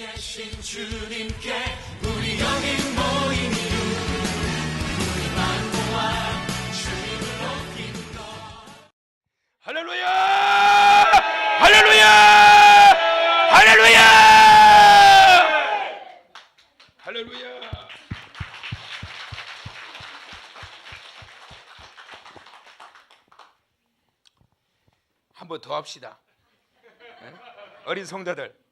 계신 주님께 우리 여기 모인 이유 우리만 모아 주님을 높인 것 할렐루야! 할렐루야! 할렐루야! 할렐루야! 한번 더 합시다. 예? 어린 성도들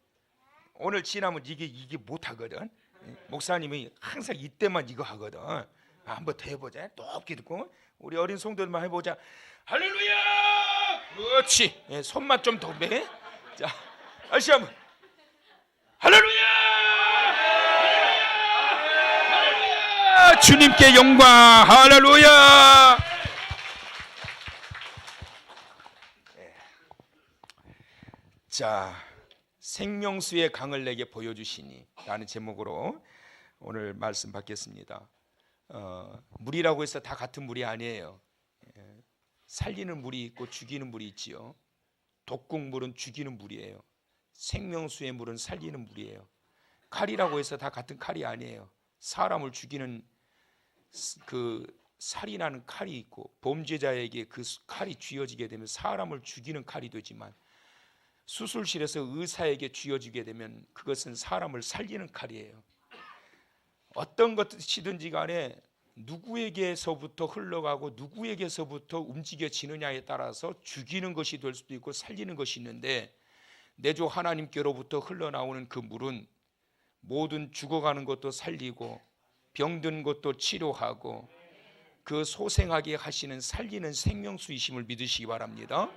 오늘 지나면 이게 이게 못 하거든. 예? 목사님이 항상 이때만 이거 하거든. 아, 한번 더 해보자. 높게 듣고 우리 어린 성도들만 해보자. 할렐루야! 그렇지. 예, 손만 좀 더 매. 자, 다시 한번. 할렐루야! 할렐루야! 주님께 영광. 할렐루야! 예. 자, 생명수의 강을 내게 보여주시니 라는 제목으로 오늘 말씀 받겠습니다. 어, 물이라고 해서 다 같은 물이 아니에요. 예, 살리는 물이 있고 죽이는 물이 있지요. 독국물은 죽이는 물이에요. 생명수의 물은 살리는 물이에요. 칼이라고 해서 다 같은 칼이 아니에요. 사람을 죽이는 스- 그 살인하는 칼이 있고 범죄자에게 그 수- 칼이 쥐어지게 되면 사람을 죽이는 칼이 되지만 수술실에서 의사에게 쥐어지게 되면 그것은 사람을 살리는 칼이에요. 어떤 것이든지 간에 누구에게서부터 흘러가고 누구에게서부터 움직여지느냐에 따라서 죽이는 것이 될 수도 있고 살리는 것이 있는데 내주 하나님께로부터 흘러나오는 그 물은 모든 죽어가는 것도 살리고 병든 것도 치료하고 그 소생하게 하시는 살리는 생명수이심을 믿으시기 바랍니다.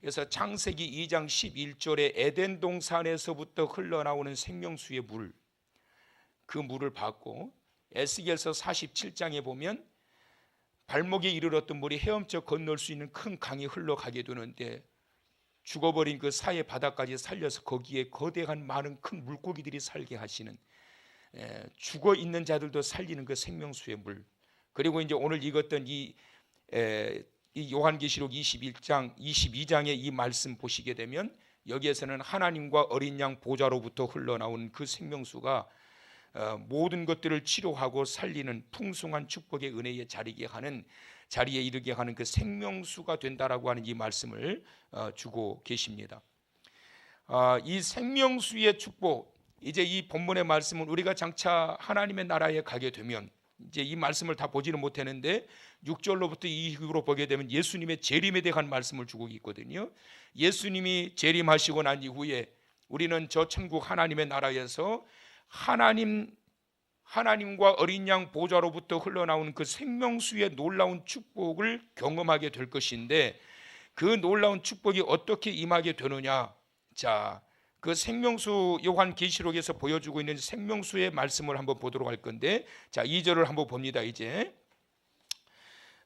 그래서 창세기 2장 11절에 에덴 동산에서부터 흘러나오는 생명수의 물, 그 물을 받고 에스겔서 47장에 보면 발목에 이르렀던 물이 헤엄쳐 건널 수 있는 큰 강이 흘러가게 되는데 죽어버린 그 사해 바다까지 살려서 거기에 거대한 많은 큰 물고기들이 살게 하시는 에, 죽어 있는 자들도 살리는 그 생명수의 물. 그리고 이제 오늘 읽었던 이, 에, 이 요한계시록 21장 22장의 이 말씀 보시게 되면 여기에서는 하나님과 어린 양 보좌로부터 흘러나온 그 생명수가 어, 모든 것들을 치료하고 살리는 풍성한 축복의 은혜에 자리게 하는 자리에 이르게 하는 그 생명수가 된다라고 하는 이 말씀을 어, 주고 계십니다. 아, 이 생명수의 축복 이제 이 본문의 말씀은 우리가 장차 하나님의 나라에 가게 되면 이제 이 말씀을 다 보지는 못했는데 6절로부터 이후로 보게 되면 예수님의 재림에 대한 말씀을 주고 있거든요. 예수님이 재림하시고 난 이후에 우리는 저 천국 하나님의 나라에서 하나님 하나님과 어린 양 보좌로부터 흘러나오는 그 생명수의 놀라운 축복을 경험하게 될 것인데 그 놀라운 축복이 어떻게 임하게 되느냐? 자, 그 생명수 요한 계시록에서 보여주고 있는 생명수의 말씀을 한번 보도록 할 건데 자, 2절을 한번 봅니다. 이제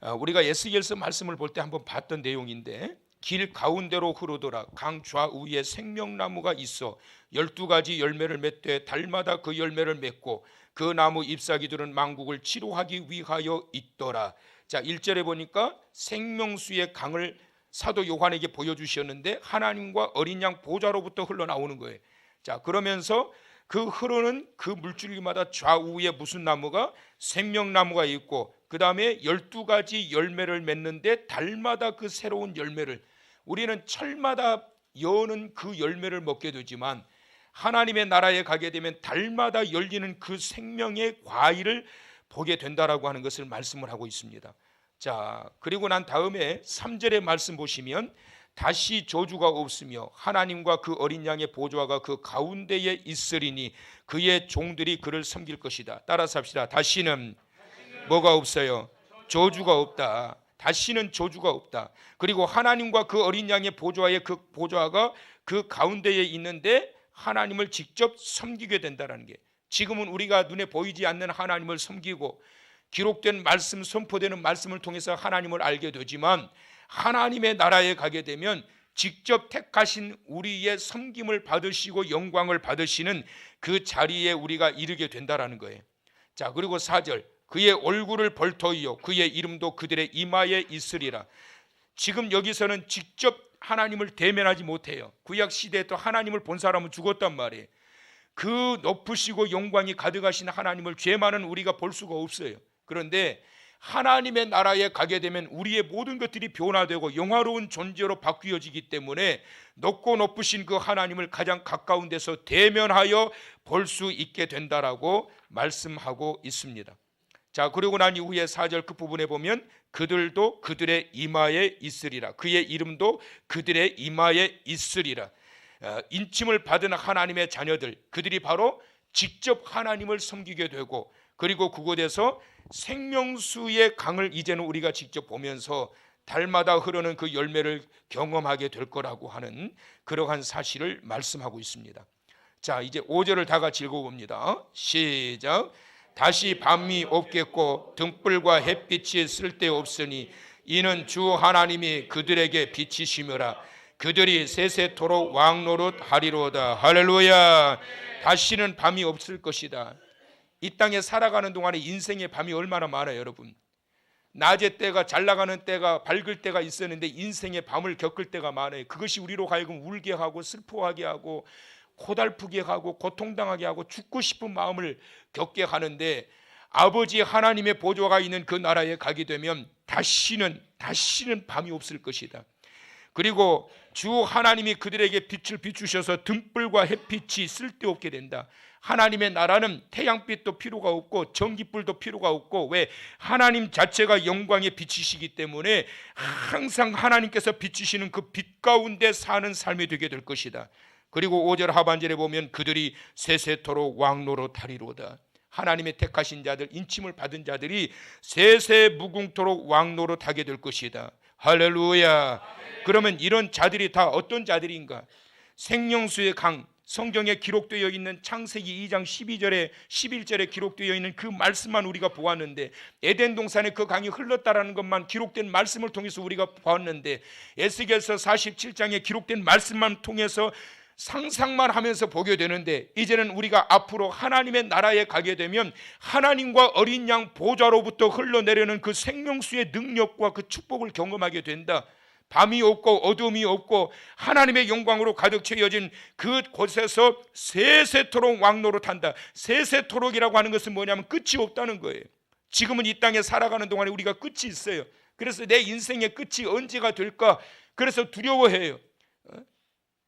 아, 우리가 에스겔서 말씀을 볼 때 한번 봤던 내용인데 길 가운데로 흐르더라 강 좌우에 생명나무가 있어 열두 가지 열매를 맺되 달마다 그 열매를 맺고 그 나무 잎사귀들은 망국을 치료하기 위하여 있더라. 자, 1절에 보니까 생명수의 강을 사도 요한에게 보여주셨는데 하나님과 어린 양 보좌로부터 흘러나오는 거예요. 자, 그러면서 그 흐르는 그 물줄기마다 좌우에 무슨 나무가 생명나무가 있고 그 다음에 열두 가지 열매를 맺는데 달마다 그 새로운 열매를 우리는 철마다 여는 그 열매를 먹게 되지만 하나님의 나라에 가게 되면 달마다 열리는 그 생명의 과일을 보게 된다라고 하는 것을 말씀을 하고 있습니다. 자, 그리고 난 다음에 3절의 말씀 보시면 다시 저주가 없으며 하나님과 그 어린 양의 보좌가 그 가운데에 있으리니 그의 종들이 그를 섬길 것이다. 따라서 합시다. 다시는 뭐가 없어요? 저주가 없다. 다시는 저주가 없다. 그리고 하나님과 그 어린 양의 보좌의 그 보좌가 그 가운데에 있는데 하나님을 직접 섬기게 된다라는 게 지금은 우리가 눈에 보이지 않는 하나님을 섬기고 기록된 말씀 선포되는 말씀을 통해서 하나님을 알게 되지만 하나님의 나라에 가게 되면 직접 택하신 우리의 섬김을 받으시고 영광을 받으시는 그 자리에 우리가 이르게 된다라는 거예요. 자, 그리고 4절. 그의 얼굴을 벌터이요 그의 이름도 그들의 이마에 있으리라. 지금 여기서는 직접 하나님을 대면하지 못해요. 구약 시대에 또 하나님을 본 사람은 죽었단 말이에요. 그 높으시고 영광이 가득하신 하나님을 죄 많은 우리가 볼 수가 없어요. 그런데 하나님의 나라에 가게 되면 우리의 모든 것들이 변화되고 영화로운 존재로 바뀌어지기 때문에 높고 높으신 그 하나님을 가장 가까운 데서 대면하여 볼 수 있게 된다라고 말씀하고 있습니다. 자, 그리고 난 이후에 4절 끝부분에 보면 그들도 그들의 이마에 있으리라. 그의 이름도 그들의 이마에 있으리라. 어, 인침을 받은 하나님의 자녀들, 그들이 바로 직접 하나님을 섬기게 되고 그리고 그곳에서 생명수의 강을 이제는 우리가 직접 보면서 달마다 흐르는 그 열매를 경험하게 될 거라고 하는 그러한 사실을 말씀하고 있습니다. 자, 이제 5절을 다 같이 읽어봅니다. 시작. 다시 밤이 없겠고 등불과 햇빛이 쓸데없으니 이는 주 하나님이 그들에게 빛이시며라 그들이 세세토록 왕노릇 하리로다. 할렐루야. 다시는 밤이 없을 것이다. 이 땅에 살아가는 동안에 인생의 밤이 얼마나 많아요 여러분. 낮의 때가 잘 나가는 때가 밝을 때가 있었는데 인생의 밤을 겪을 때가 많아요. 그것이 우리로 하여금 울게 하고 슬퍼하게 하고 고달프게 하고 고통당하게 하고 죽고 싶은 마음을 겪게 하는데 아버지 하나님의 보좌가 있는 그 나라에 가게 되면 다시는 다시는 밤이 없을 것이다. 그리고 주 하나님이 그들에게 빛을 비추셔서 등불과 햇빛이 쓸데없게 된다. 하나님의 나라는 태양빛도 필요가 없고 전기불도 필요가 없고 왜 하나님 자체가 영광의 빛이시기 때문에 항상 하나님께서 비추시는 그 빛 가운데 사는 삶이 되게 될 것이다. 그리고 5절 하반절에 보면 그들이 세세토록 왕노로 타리로다. 하나님의 택하신 자들, 인침을 받은 자들이 세세 무궁토록 왕노로 타게 될 것이다. 할렐루야. 그러면 이런 자들이 다 어떤 자들인가? 생명수의 강, 성경에 기록되어 있는 창세기 2장 12절에 11절에 기록되어 있는 그 말씀만 우리가 보았는데 에덴 동산에 그 강이 흘렀다라는 것만 기록된 말씀을 통해서 우리가 보았는데 에스겔서 47장에 기록된 말씀만 통해서 상상만 하면서 보게 되는데 이제는 우리가 앞으로 하나님의 나라에 가게 되면 하나님과 어린 양 보좌로부터 흘러내려는 그 생명수의 능력과 그 축복을 경험하게 된다. 밤이 없고 어둠이 없고 하나님의 영광으로 가득 채워진 그 곳에서 세세토록 왕노로 탄다. 세세토록이라고 하는 것은 뭐냐면 끝이 없다는 거예요. 지금은 이 땅에 살아가는 동안에 우리가 끝이 있어요. 그래서 내 인생의 끝이 언제가 될까? 그래서 두려워해요.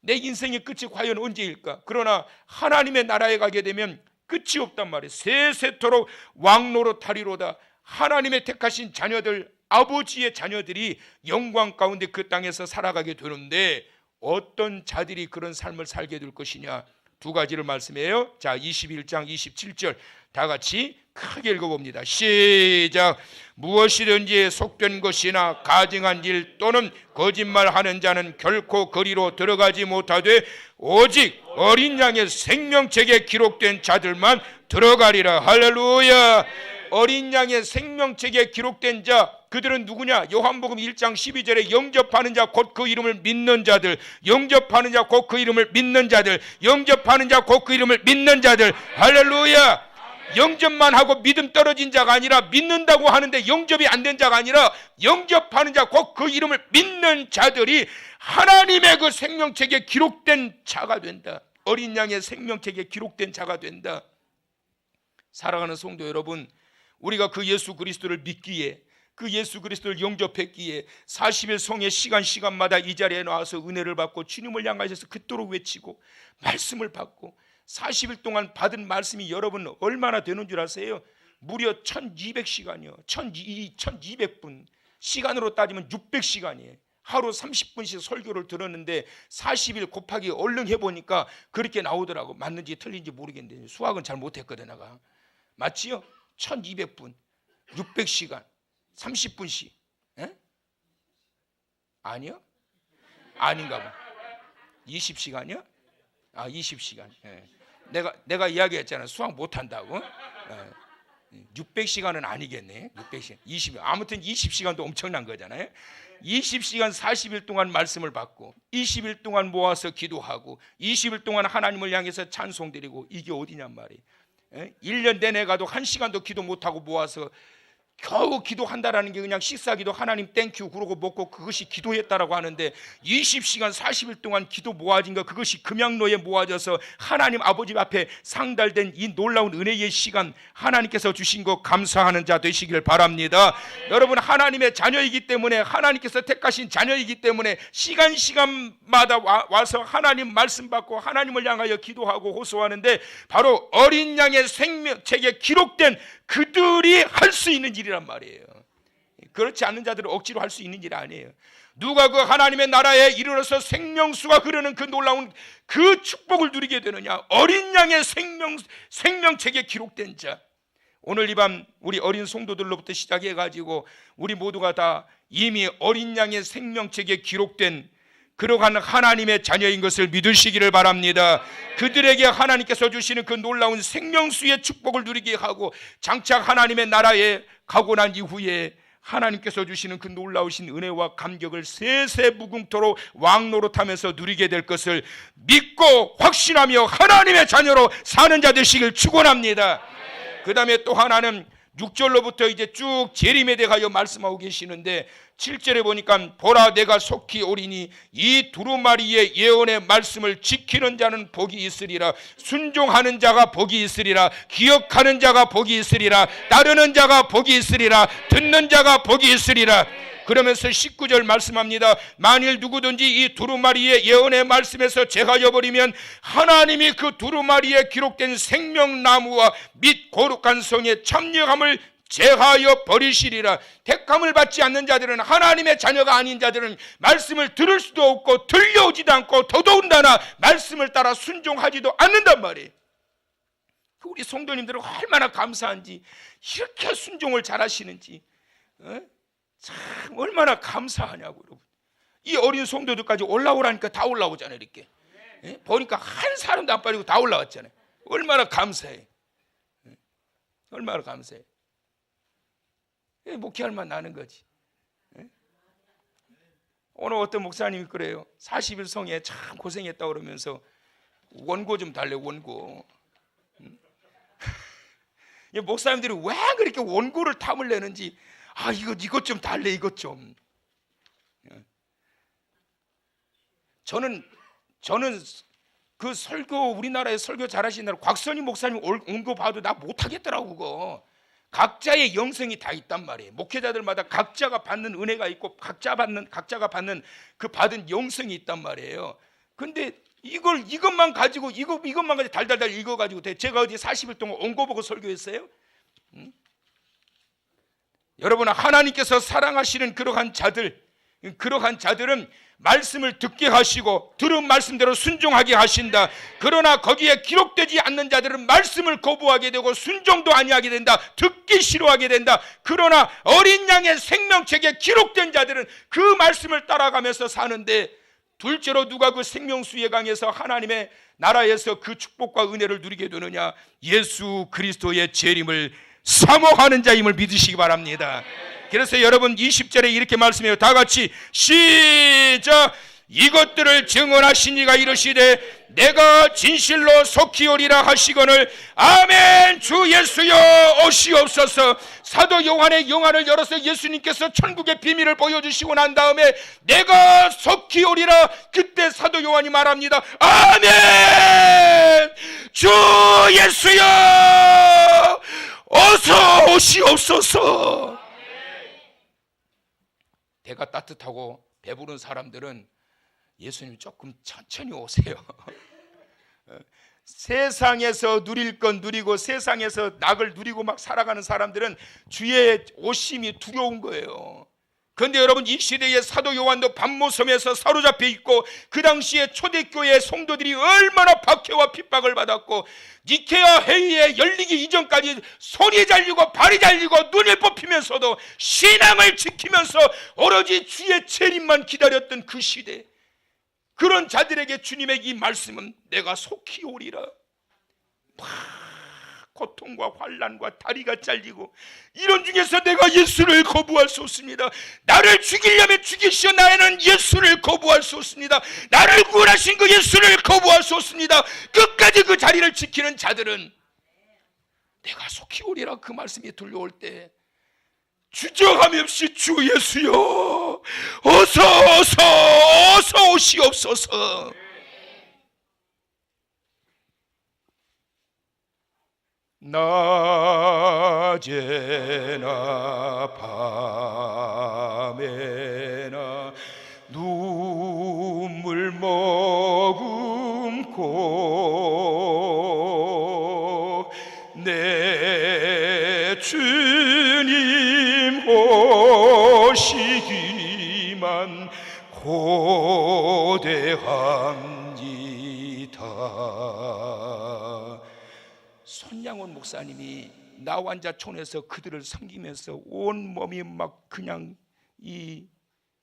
내 인생의 끝이 과연 언제일까? 그러나 하나님의 나라에 가게 되면 끝이 없단 말이에요. 세세토록 왕노로 타리로다. 하나님의 택하신 자녀들, 아버지의 자녀들이 영광 가운데 그 땅에서 살아가게 되는데 어떤 자들이 그런 삶을 살게 될 것이냐? 두 가지를 말씀해요. 자, 21장 27절 다 같이 크게 읽어봅니다. 시작. 무엇이든지 속된 것이나 가증한 일 또는 거짓말하는 자는 결코 거리로 들어가지 못하되 오직 어린 양의 생명책에 기록된 자들만 들어가리라. 할렐루야. 어린 양의 생명책에 기록된 자 그들은 누구냐? 요한복음 1장 12절에 영접하는 자 곧 그 이름을 믿는 자들 영접하는 자 곧 그 이름을 믿는 자들 영접하는 자 곧 그 이름을 믿는 자들 할렐루야. 영접만 하고 믿음 떨어진 자가 아니라 믿는다고 하는데 영접이 안 된 자가 아니라 영접하는 자 곧 그 이름을 믿는 자들이 하나님의 그 생명책에 기록된 자가 된다. 어린 양의 생명책에 기록된 자가 된다. 사랑하는 성도 여러분, 우리가 그 예수 그리스도를 믿기에 그 예수 그리스도를 영접했기에 40일 성의 시간 시간마다 이 자리에 나와서 은혜를 받고 주님을 향하셔서 그토록 외치고 말씀을 받고 40일 동안 받은 말씀이 여러분 얼마나 되는 줄 아세요? 무려 1200시간이요. 1200분. 시간으로 따지면 600시간이에요. 하루 30분씩 설교를 들었는데 40일 곱하기 얼른 해보니까 그렇게 나오더라고. 맞는지 틀린지 모르겠는데 수학은 잘 못했거든 내가. 맞지요? 1200분, 600시간, 30분씩. 에? 아니요? 아닌가 봐. 20시간이요? 아, 20시간. 예. 내가 내가 이야기했잖아. 수학 못 한다고. 예. 600시간은 아니겠네. 600시간. 20 아무튼 20시간도 엄청난 거잖아요. 20시간 40일 동안 말씀을 받고 20일 동안 모아서 기도하고 20일 동안 하나님을 향해서 찬송드리고 이게 어디냔 말이에요. 예? 1년 내내 가도 한 시간도 기도 못 하고 모아서 겨우 기도한다라는 게 그냥 식사기도 하나님 땡큐 그러고 먹고 그것이 기도했다라고 하는데 20시간 40일 동안 기도 모아진 거 그것이 금양로에 모아져서 하나님 아버지 앞에 상달된 이 놀라운 은혜의 시간 하나님께서 주신 거 감사하는 자 되시길 바랍니다. 여러분 하나님의 자녀이기 때문에 하나님께서 택하신 자녀이기 때문에 시간 시간마다 와, 와서 하나님 말씀 받고 하나님을 향하여 기도하고 호소하는데 바로 어린 양의 생명책에 기록된 그들이 할 수 있는 일 이란 말이에요. 그렇지 않는 자들은 억지로 할 수 있는 일 아니에요. 누가 그 하나님의 나라에 이르러서 생명수가 흐르는 그 놀라운 그 축복을 누리게 되느냐? 어린 양의 생명 생명책에 기록된 자. 오늘 이 밤 우리 어린 성도들로부터 시작해 가지고 우리 모두가 다 이미 어린 양의 생명책에 기록된 그러한 하나님의 자녀인 것을 믿으시기를 바랍니다. 그들에게 하나님께서 주시는 그 놀라운 생명수의 축복을 누리게 하고 장차 하나님의 나라에 가고 난 이후에 하나님께서 주시는 그 놀라우신 은혜와 감격을 세세무궁토록 왕노릇하면서 누리게 될 것을 믿고 확신하며 하나님의 자녀로 사는 자 되시길 축원합니다. 그 다음에 또 하나는 6절로부터 이제 쭉 재림에 대하여 말씀하고 계시는데 7절에 보니까 보라 내가 속히 오리니 이 두루마리의 예언의 말씀을 지키는 자는 복이 있으리라. 순종하는 자가 복이 있으리라. 기억하는 자가 복이 있으리라. 따르는 자가 복이 있으리라. 듣는 자가 복이 있으리라 그러면서 19절 말씀합니다. 만일 누구든지 이 두루마리의 예언의 말씀에서 제하여 버리면 하나님이 그 두루마리에 기록된 생명나무와 및 거룩한 성의 참여함을 제하여 버리시리라. 택함을 받지 않는 자들은 하나님의 자녀가 아닌 자들은 말씀을 들을 수도 없고 들려오지도 않고 더더군다나 말씀을 따라 순종하지도 않는단 말이에요. 그 우리 성도님들은 얼마나 감사한지 이렇게 순종을 잘하시는지 어? 참 얼마나 감사하냐고 여러분. 이 어린 성도들까지 올라오라니까 다 올라오잖아요 이렇게. 예? 보니까 한 사람도 안 빠지고 다 올라왔잖아요. 얼마나 감사해. 예? 얼마나 감사해. 예, 목회할 만 나는 거지. 예? 오늘 어떤 목사님이 그래요. 40일 성에 참 고생했다 그러면서 원고 좀 달래 원고. 음? 이 목사님들이 왜 그렇게 원고를 탐을 내는지 아 이거 이것 좀 달래 이것 좀. 예. 저는 저는 그 설교 우리나라에 설교 잘하시는 곽선희 목사님 온 거 봐도 나 못하겠더라고 그거. 각자의 영성이 다 있단 말이에요. 목회자들마다 각자가 받는 은혜가 있고 각자 받는 각자가 받는 그 받은 영성이 있단 말이에요. 근데 이걸 이것만 가지고 이거 이것만 가지고 달달달 읽어 가지고 돼. 제가 어디 40일 동안 온거 보고 설교했어요? 응? 여러분 하나님께서 사랑하시는 그러한 자들 그러한 자들은 말씀을 듣게 하시고 들은 말씀대로 순종하게 하신다. 그러나 거기에 기록되지 않는 자들은 말씀을 거부하게 되고 순종도 아니하게 된다. 듣기 싫어하게 된다. 그러나 어린 양의 생명책에 기록된 자들은 그 말씀을 따라가면서 사는데 둘째로 누가 그 생명수의 강에서 하나님의 나라에서 그 축복과 은혜를 누리게 되느냐? 예수 그리스도의 재림을 사모하는 자임을 믿으시기 바랍니다. 그래서 여러분 20절에 이렇게 말씀해요. 다 같이 시작! 이것들을 증언하신 이가 이르시되 내가 진실로 속히 오리라 하시거늘 아멘! 주 예수여 오시옵소서. 사도 요한의 영화를 열어서 예수님께서 천국의 비밀을 보여주시고 난 다음에 내가 속히 오리라 그때 사도 요한이 말합니다. 아멘! 주 예수여 어서 오시옵소서 배가 따뜻하고 배부른 사람들은 예수님 조금 천천히 오세요. 세상에서 누릴 건 누리고 세상에서 낙을 누리고 막 살아가는 사람들은 주의 오심이 두려운 거예요. 그런데 여러분 이 시대의 사도 요한도 반모섬에서 사로잡혀 있고 그 당시에 초대교회 성도들이 얼마나 박해와 핍박을 받았고 니케아 회의에 열리기 이전까지 손이 잘리고 발이 잘리고 눈을 뽑히면서도 신앙을 지키면서 오로지 주의 재림만 기다렸던 그 시대. 그런 자들에게 주님의 이 말씀은 내가 속히 오리라. 막 고통과 환란과 다리가 잘리고 이런 중에서 내가 예수를 거부할 수 없습니다. 나를 죽이려면 죽이시오 나에는 예수를 거부할 수 없습니다. 나를 구원하신 그 예수를 거부할 수 없습니다. 끝까지 그 자리를 지키는 자들은 내가 속히 오리라 그 말씀이 들려올 때 주저함이 없이 주 예수여 어서 어서 어서 오시옵소서 낮에나 밤에나 눈물 머금고 내 주님 오시기만 고대합 손양원 목사님이 나완자촌에서 그들을 섬기면서 온 몸이 막 그냥 이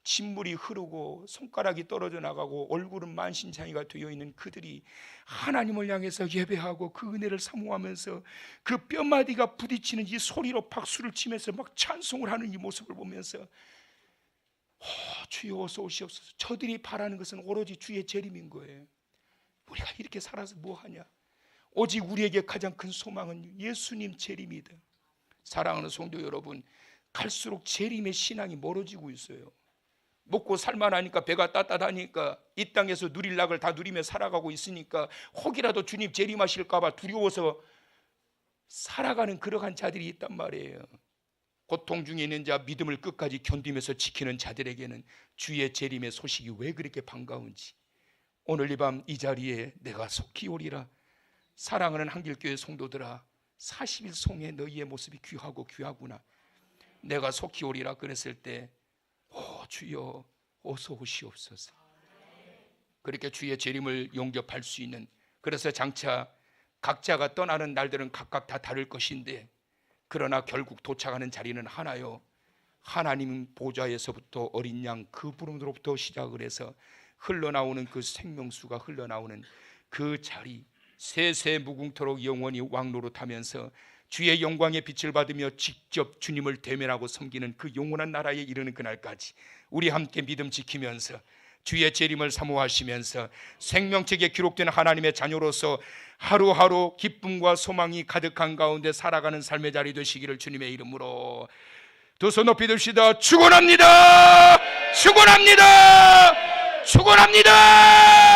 진물이 흐르고 손가락이 떨어져 나가고 얼굴은 만신창이가 되어 있는 그들이 하나님을 향해서 예배하고 그 은혜를 사모하면서 그 뼈마디가 부딪히는 이 소리로 박수를 치면서 막 찬송을 하는 이 모습을 보면서 어, 주여 어서 오시옵소서. 저들이 바라는 것은 오로지 주의 재림인 거예요. 우리가 이렇게 살아서 뭐 하냐 오직 우리에게 가장 큰 소망은 예수님 재림이다. 사랑하는 성도 여러분, 갈수록 재림의 신앙이 멀어지고 있어요. 먹고 살만하니까 배가 따뜻하니까 이 땅에서 누릴 낙을 다 누리며 살아가고 있으니까 혹이라도 주님 재림하실까봐 두려워서 살아가는 그러한 자들이 있단 말이에요. 고통 중에 있는 자 믿음을 끝까지 견디면서 지키는 자들에게는 주의 재림의 소식이 왜 그렇게 반가운지 오늘 이 밤 이 자리에 내가 속히 오리라 사랑하는 한길교회 성도들아 40일 송에 너희의 모습이 귀하고 귀하구나. 내가 속히 오리라 그랬을 때 오, 주여 어서 오시옵소서. 그렇게 주의 재림을 용접할 수 있는 그래서 장차 각자가 떠나는 날들은 각각 다 다를 것인데 그러나 결국 도착하는 자리는 하나요. 하나님 보좌에서부터 어린 양 그 부름으로부터 시작을 해서 흘러나오는 그 생명수가 흘러나오는 그 자리 세세 무궁토록 영원히 왕노릇하면서 주의 영광의 빛을 받으며 직접 주님을 대면하고 섬기는 그 영원한 나라에 이르는 그날까지 우리 함께 믿음 지키면서 주의 재림을 사모하시면서 생명책에 기록된 하나님의 자녀로서 하루하루 기쁨과 소망이 가득한 가운데 살아가는 삶의 자리 되시기를 주님의 이름으로 두 손 높이 듭시다. 축원합니다! 축원합니다! 축원합니다